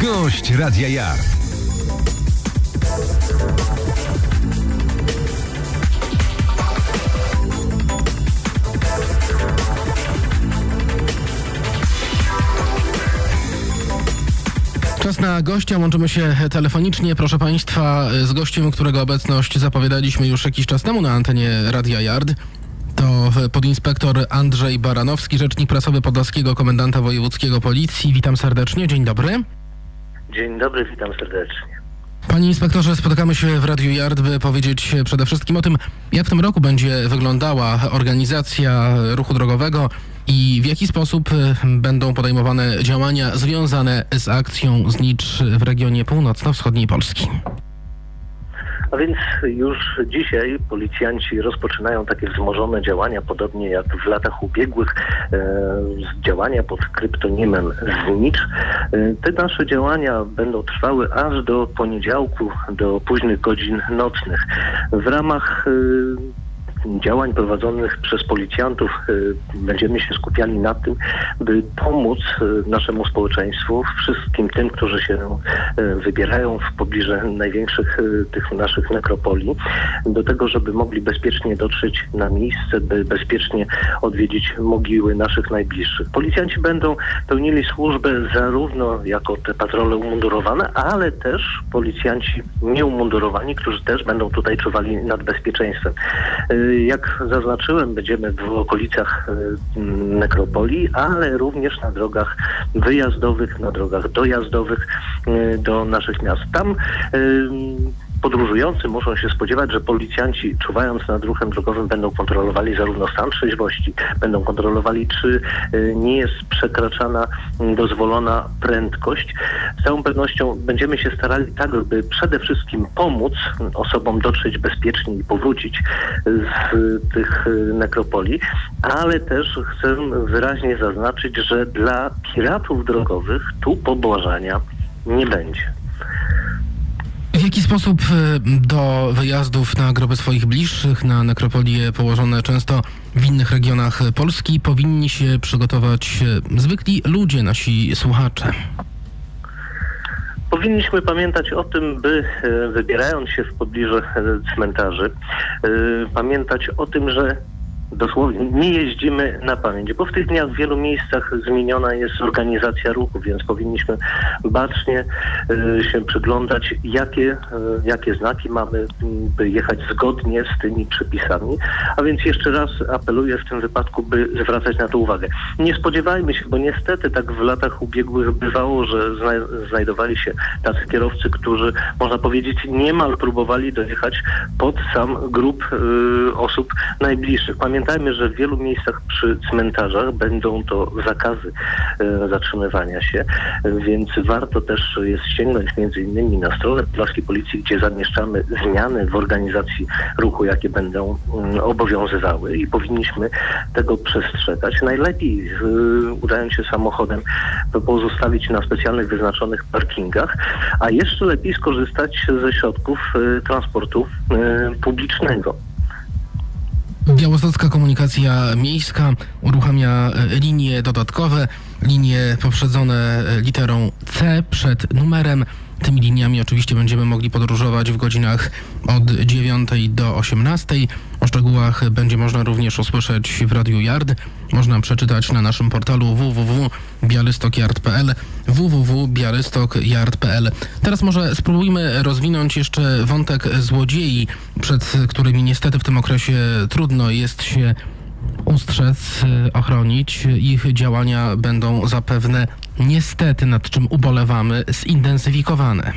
Gość Radia Yard. Czas na gościa, łączymy się telefonicznie, proszę Państwa, z gościem, którego obecność zapowiadaliśmy już jakiś czas temu na antenie Radia Yard. To podinspektor Andrzej Baranowski, rzecznik prasowy Podlaskiego Komendanta Wojewódzkiego Policji. Witam serdecznie, dzień dobry. Dzień dobry, witam serdecznie. Panie inspektorze, spotykamy się w Radiu Yard, by powiedzieć przede wszystkim o tym, jak w tym roku będzie wyglądała organizacja ruchu drogowego i w jaki sposób będą podejmowane działania związane z akcją Znicz w regionie północno-wschodniej Polski. A więc już dzisiaj policjanci rozpoczynają takie wzmożone działania, podobnie jak w latach ubiegłych, e, działania pod kryptonimem Znicz. E, te nasze działania będą trwały aż do poniedziałku, do późnych godzin nocnych. W ramach e, działań prowadzonych przez policjantów y, będziemy się skupiali na tym, by pomóc y, naszemu społeczeństwu, wszystkim tym, którzy się y, wybierają w pobliżu największych tych naszych nekropolii, do tego, żeby mogli bezpiecznie dotrzeć na miejsce, by bezpiecznie odwiedzić mogiły naszych najbliższych. Policjanci będą pełnili służbę zarówno jako te patrole umundurowane, ale też policjanci nieumundurowani, którzy też będą tutaj czuwali nad bezpieczeństwem. Jak zaznaczyłem, będziemy w okolicach e, nekropolii, ale również na drogach wyjazdowych, na drogach dojazdowych e, do naszych miast. Tam e, podróżujący muszą się spodziewać, że policjanci czuwając nad ruchem drogowym będą kontrolowali zarówno stan trzeźwości, będą kontrolowali czy y, nie jest przekraczana dozwolona prędkość. Z całą pewnością będziemy się starali tak, by przede wszystkim pomóc osobom dotrzeć bezpiecznie i powrócić z tych y, nekropolii, ale też chcę wyraźnie zaznaczyć, że dla piratów drogowych tu pobłażania nie będzie. Jaki sposób e, do wyjazdów na groby swoich bliższych, na nekropolie położone często w innych regionach Polski, powinni się przygotować e, zwykli ludzie, nasi słuchacze? Powinniśmy pamiętać o tym, by e, wybierając się w pobliże cmentarzy, pamiętać o tym, że dosłownie nie jeździmy na pamięć, bo w tych dniach w wielu miejscach zmieniona jest organizacja ruchu, więc powinniśmy bacznie y, się przyglądać, jakie, y, jakie znaki mamy, by jechać zgodnie z tymi przepisami. A więc jeszcze raz apeluję w tym wypadku, by zwracać na to uwagę. Nie spodziewajmy się, bo niestety tak w latach ubiegłych bywało, że zna znajdowali się tacy kierowcy, którzy można powiedzieć niemal próbowali dojechać pod sam grup y, osób najbliższych. Pamiętajmy, Pamiętajmy, że w wielu miejscach przy cmentarzach będą to zakazy e, zatrzymywania się, więc warto też jest sięgnąć między innymi na stronę Podlaskiej Policji, gdzie zamieszczamy zmiany w organizacji ruchu, jakie będą mm, obowiązywały i powinniśmy tego przestrzegać. Najlepiej e, udając się samochodem pozostawić na specjalnych wyznaczonych parkingach, a jeszcze lepiej skorzystać ze środków e, transportu publicznego. Białostocka Komunikacja Miejska uruchamia e, linie dodatkowe, linie poprzedzone e, literą C przed numerem. Tymi liniami oczywiście będziemy mogli podróżować w godzinach od 9 do 18. O szczegółach będzie można również usłyszeć w Radiu Yard. Można przeczytać na naszym portalu www.bialystokyard.pl www.bialystokyard.pl Teraz może spróbujmy rozwinąć jeszcze wątek złodziei, przed którymi niestety w tym okresie trudno jest się ustrzec, ochronić. Ich działania będą zapewne niestety, nad czym ubolewamy, zintensyfikowane.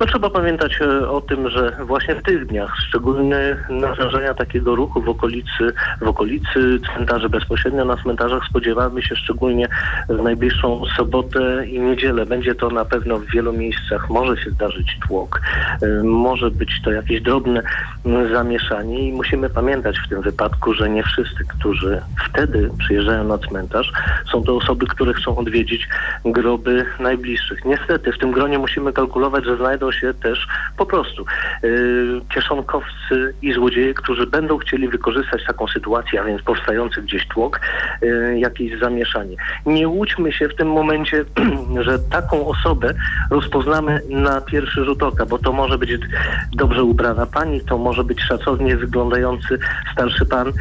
No trzeba pamiętać e, o tym, że właśnie w tych dniach szczególne natężenia takiego ruchu w okolicy, w okolicy cmentarzy, bezpośrednio na cmentarzach spodziewamy się szczególnie w najbliższą sobotę i niedzielę. Będzie to na pewno w wielu miejscach, może się zdarzyć tłok, e, może być to jakieś drobne zamieszanie i musimy pamiętać w tym wypadku, że nie wszyscy, którzy wtedy przyjeżdżają na cmentarz, są to osoby, które chcą odwiedzić groby najbliższych. Niestety w tym gronie musimy kalkulować, że znajdą się też po prostu yy, kieszonkowcy i złodzieje, którzy będą chcieli wykorzystać taką sytuację, a więc powstający gdzieś tłok, yy, jakieś zamieszanie. Nie łudźmy się w tym momencie, że taką osobę rozpoznamy na pierwszy rzut oka, bo to może być dobrze ubrana pani, to może być szacownie wyglądający starszy pan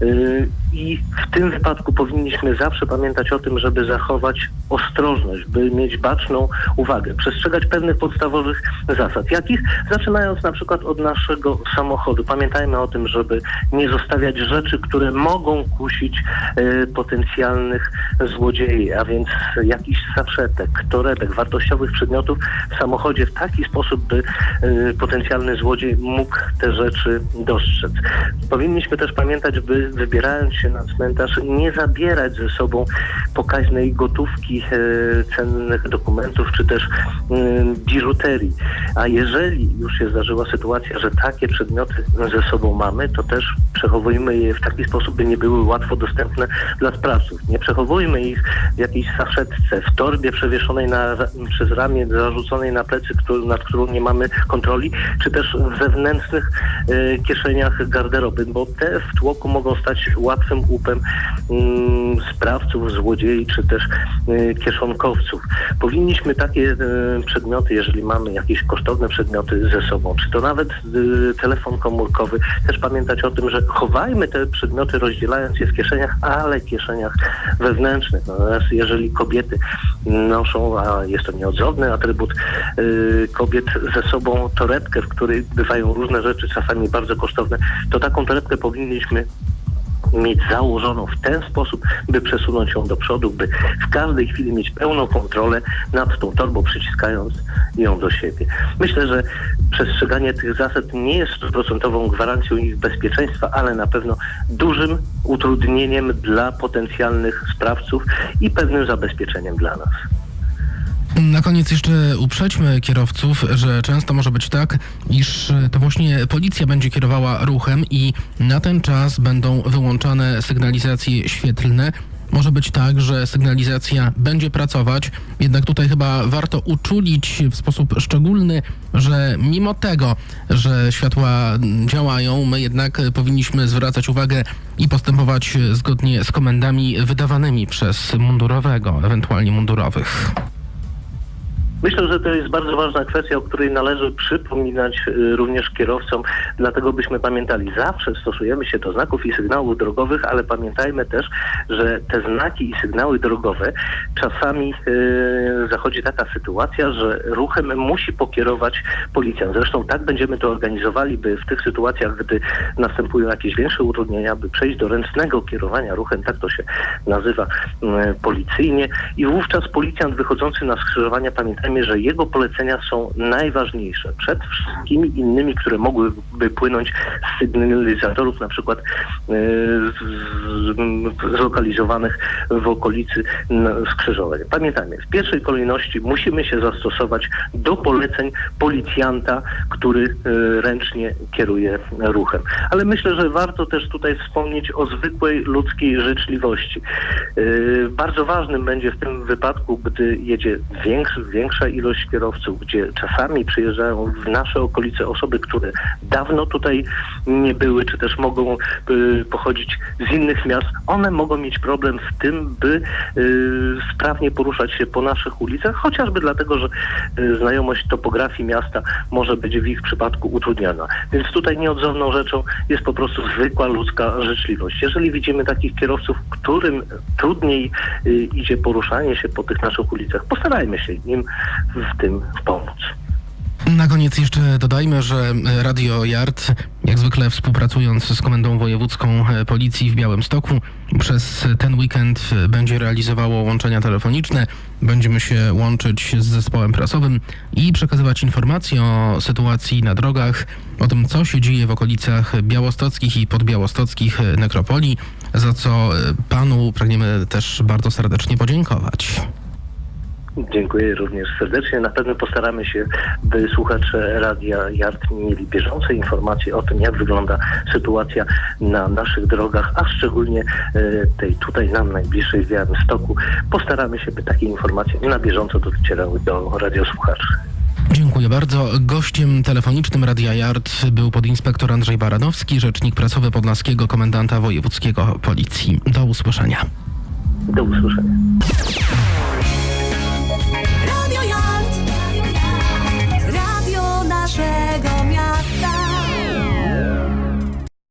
yy, i w tym wypadku powinniśmy zawsze pamiętać o tym, żeby zachować ostrożność, by mieć baczną uwagę, przestrzegać pewnych podstawowych zasad. Jakich? Zaczynając na przykład od naszego samochodu. Pamiętajmy o tym, żeby nie zostawiać rzeczy, które mogą kusić e, potencjalnych złodziei, a więc jakichś saszetek, torebek, wartościowych przedmiotów w samochodzie w taki sposób, by e, potencjalny złodziej mógł te rzeczy dostrzec. Powinniśmy też pamiętać, by wybierając się na cmentarz, nie zabierać ze sobą pokaźnej gotówki, e, cennych dokumentów, czy też e, biżuterii. A jeżeli już się zdarzyła sytuacja, że takie przedmioty ze sobą mamy, to też przechowujmy je w taki sposób, by nie były łatwo dostępne dla sprawców. Nie przechowujmy ich w jakiejś saszetce, w torbie przewieszonej na, przez ramię, zarzuconej na plecy, któr, nad którą nie mamy kontroli, czy też w zewnętrznych e, kieszeniach garderoby, bo te w tłoku mogą stać łatwym łupem mm, sprawców, złodziei, czy też e, kieszonkowców. Powinniśmy takie e, przedmioty, jeżeli mamy jakieś kosztowne przedmioty ze sobą, czy to nawet e, telefon komórkowy, też pamiętać o tym, że chowajmy te przedmioty, rozdzielając je w kieszeniach, ale kieszeniach wewnętrznych. Natomiast jeżeli kobiety noszą, a jest to nieodzowny atrybut kobiet ze sobą torebkę, w której bywają różne rzeczy, czasami bardzo kosztowne, to taką torebkę powinniśmy mieć założoną w ten sposób, by przesunąć ją do przodu, by w każdej chwili mieć pełną kontrolę nad tą torbą, przyciskając ją do siebie. Myślę, że przestrzeganie tych zasad nie jest stuprocentową gwarancją ich bezpieczeństwa, ale na pewno dużym utrudnieniem dla potencjalnych sprawców i pewnym zabezpieczeniem dla nas. Na koniec jeszcze uprzedźmy kierowców, że często może być tak, iż to właśnie policja będzie kierowała ruchem i na ten czas będą wyłączane sygnalizacje świetlne. Może być tak, że sygnalizacja będzie pracować, jednak tutaj chyba warto uczulić w sposób szczególny, że mimo tego, że światła działają, my jednak powinniśmy zwracać uwagę i postępować zgodnie z komendami wydawanymi przez mundurowego, ewentualnie mundurowych. Myślę, że to jest bardzo ważna kwestia, o której należy przypominać y, również kierowcom, dlatego byśmy pamiętali, zawsze stosujemy się do znaków i sygnałów drogowych, ale pamiętajmy też, że te znaki i sygnały drogowe czasami y, zachodzi taka sytuacja, że ruchem musi pokierować policjant. Zresztą tak będziemy to organizowali, by w tych sytuacjach, gdy następują jakieś większe utrudnienia, by przejść do ręcznego kierowania ruchem, tak to się nazywa y, policyjnie i wówczas policjant wychodzący na skrzyżowania, pamiętajmy, że jego polecenia są najważniejsze przed wszystkimi innymi, które mogłyby płynąć z sygnalizatorów, na przykład e, zlokalizowanych w okolicy skrzyżowań. Pamiętajmy, w pierwszej kolejności musimy się zastosować do poleceń policjanta, który e, ręcznie kieruje ruchem. Ale myślę, że warto też tutaj wspomnieć o zwykłej ludzkiej życzliwości. E, Bardzo ważnym będzie w tym wypadku, gdy jedzie większy, większa ilość kierowców, gdzie czasami przyjeżdżają w nasze okolice osoby, które dawno tutaj nie były, czy też mogą y, pochodzić z innych miast, one mogą mieć problem z tym, by y, sprawnie poruszać się po naszych ulicach, chociażby dlatego, że y, znajomość topografii miasta może być w ich przypadku utrudniana. Więc tutaj nieodzowną rzeczą jest po prostu zwykła ludzka życzliwość. Jeżeli widzimy takich kierowców, którym trudniej y, idzie poruszanie się po tych naszych ulicach, postarajmy się im w tym pomóc. Na koniec jeszcze dodajmy, że Radio Yard, jak zwykle współpracując z Komendą Wojewódzką Policji w Białymstoku, przez ten weekend będzie realizowało łączenia telefoniczne. Będziemy się łączyć z zespołem prasowym i przekazywać informacje o sytuacji na drogach, o tym, co się dzieje w okolicach białostockich i podbiałostockich nekropolii, za co panu pragniemy też bardzo serdecznie podziękować. Dziękuję również serdecznie. Na pewno postaramy się, by słuchacze Radia Yard mieli bieżące informacje o tym, jak wygląda sytuacja na naszych drogach, a szczególnie e, tej tutaj nam najbliższej w Białymstoku. Postaramy się, by takie informacje na bieżąco docierały do radiosłuchaczy. Dziękuję bardzo. Gościem telefonicznym Radia Yard był podinspektor Andrzej Baranowski, rzecznik prasowy Podlaskiego Komendanta Wojewódzkiego Policji. Do usłyszenia. Do usłyszenia.